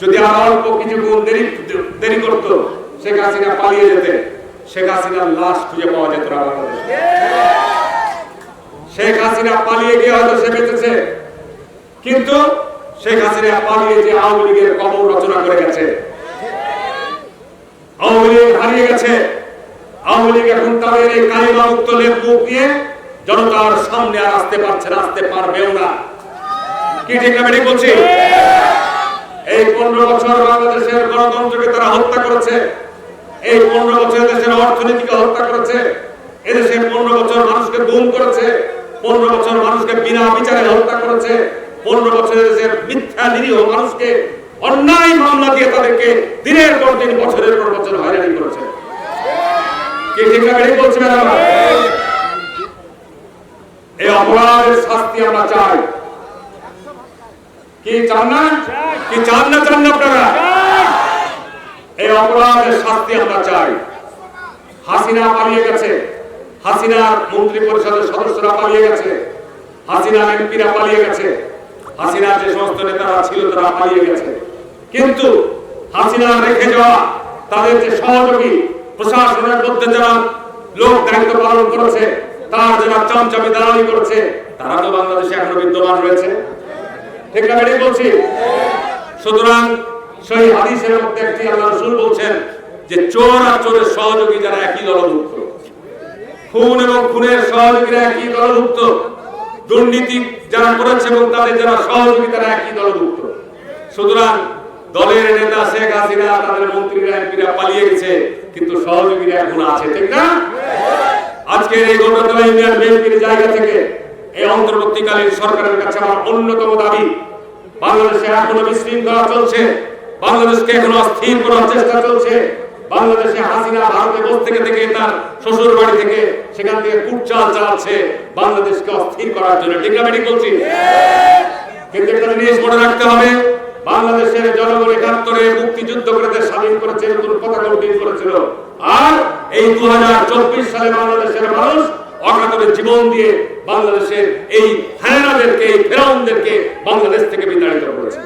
যদি আর অল্প কিছুক্ষণ দেরি দেরি করতো, শেখ হাসিনা পালিয়ে যেতে। শেখ হাসিনার লাশ খুঁজে পাওয়া যেত না শেখ হাসিনা পালিয়ে গিয়ে হয়তো সে বেঁচেছে। কিন্তু শেখ হাসিনা পালিয়ে যে আওয়ামী লীগের কবর রচনা করে গেছে। আওয়ামী লীগ হারিয়ে গেছে। আওয়ামী লীগ এখন তাদের এই কালিমা মুক্ত লেপ মুখ নিয়ে জনতার সামনে আর আসতে পারছে না, আসতে পারবেও না। কি ঠিক আমি বলছি? পনেরো বছর বাংলাদেশের গণতন্ত্রকে তারা হত্যা করেছে, এই পনেরো বছর দেশের অর্থনীতিকে হত্যা করেছে, এদেশে পনেরো বছর মানুষকে গুম করেছে, পনেরো বছর মানুষকে বিনা বিচারে হত্যা করেছে, পনেরো বছর দেশের মিথ্যা নিরীহ মানুষকে অন্যায় মামলা দিয়ে তাদেরকে দিনের পর দিন, বছরের পর বছর হয়রানি করেছে। কি ঠিক না ঠিক বলছি এই অপরাধের শাস্তি আমরা চাই। কি চান না? কি চান না চান না আপনারা? এই অপরাধের শাস্তি আমরা চাই। হাসিনা পালিয়ে গেছে। হাসিনার মন্ত্রী পরিষদের সদস্যরা পালিয়ে গেছে। হাসিনা এমপিরা পালিয়ে গেছে। হাসিনার যে সমস্ত নেতারা ছিল তারা পালিয়ে গেছে। কিন্তু হাসিনা রেখে যাওয়া তাদের যে সহযোগী প্রশাসনের মধ্যে যারা লোক দায়িত্ব পালন করেছে, তারা যারা চামচামি দালালি করেছে, তারা তো বাংলাদেশে এখনও বিদ্যমান রয়েছে। ঠিক না বেড়ে বলছি সুতরাং সেই হাদিসের মধ্যে একটি আল্লাহ রসুল বলছেন যে চোর আর চোরের সহযোগী যারা একই দলভুক্ত। খুন এবং খুনের সহযোগীরা একই দলভুক্ত। দুর্নীতি যারা করেছে এবং তাদের যারা সহযোগী তারা একই দলভুক্ত। সুতরাং দলের নেতা শেখ হাসিনা, তাদের মন্ত্রীরা, এমপিরা পালিয়ে গেছে, কিন্তু সহযোগীরা এখন আছে, ঠিক না? আজকে এই গণতন্ত্র ইন্ডিয়ান বিএনপির জায়গা থেকে এই অন্তর্বর্তীকালীন সরকারের কাছে আমার অন্যতম দাবি, বাংলাদেশে এখনও বিশৃঙ্খলা চলছে, বাংলাদেশকে এখনও অস্থির করার চেষ্টা চলছে, বাংলাদেশে হাসিনা ভারতে বসে থেকে থেকে তার শ্বশুর বাড়ি থেকে সেখান থেকে কুটচাল চালাচ্ছে, বাংলাদেশকে অস্থির করার জন্য। ঠিক না বলছি? কিন্তু একটা জিনিস মনে রাখতে হবে, বাংলাদেশের জনগণ একাত্তরে মুক্তিযুদ্ধ করে স্বাধীন করেছে নতুন পতাকা উদ্দিন করেছিল। আর এই দু হাজার চব্বিশ সালে বাংলাদেশের মানুষ অকাতরে জীবন দিয়ে বাংলাদেশের এই হায়নাদেরকে এই ফেরাউনদেরকে বাংলাদেশ থেকে বিতাড়িত করেছে।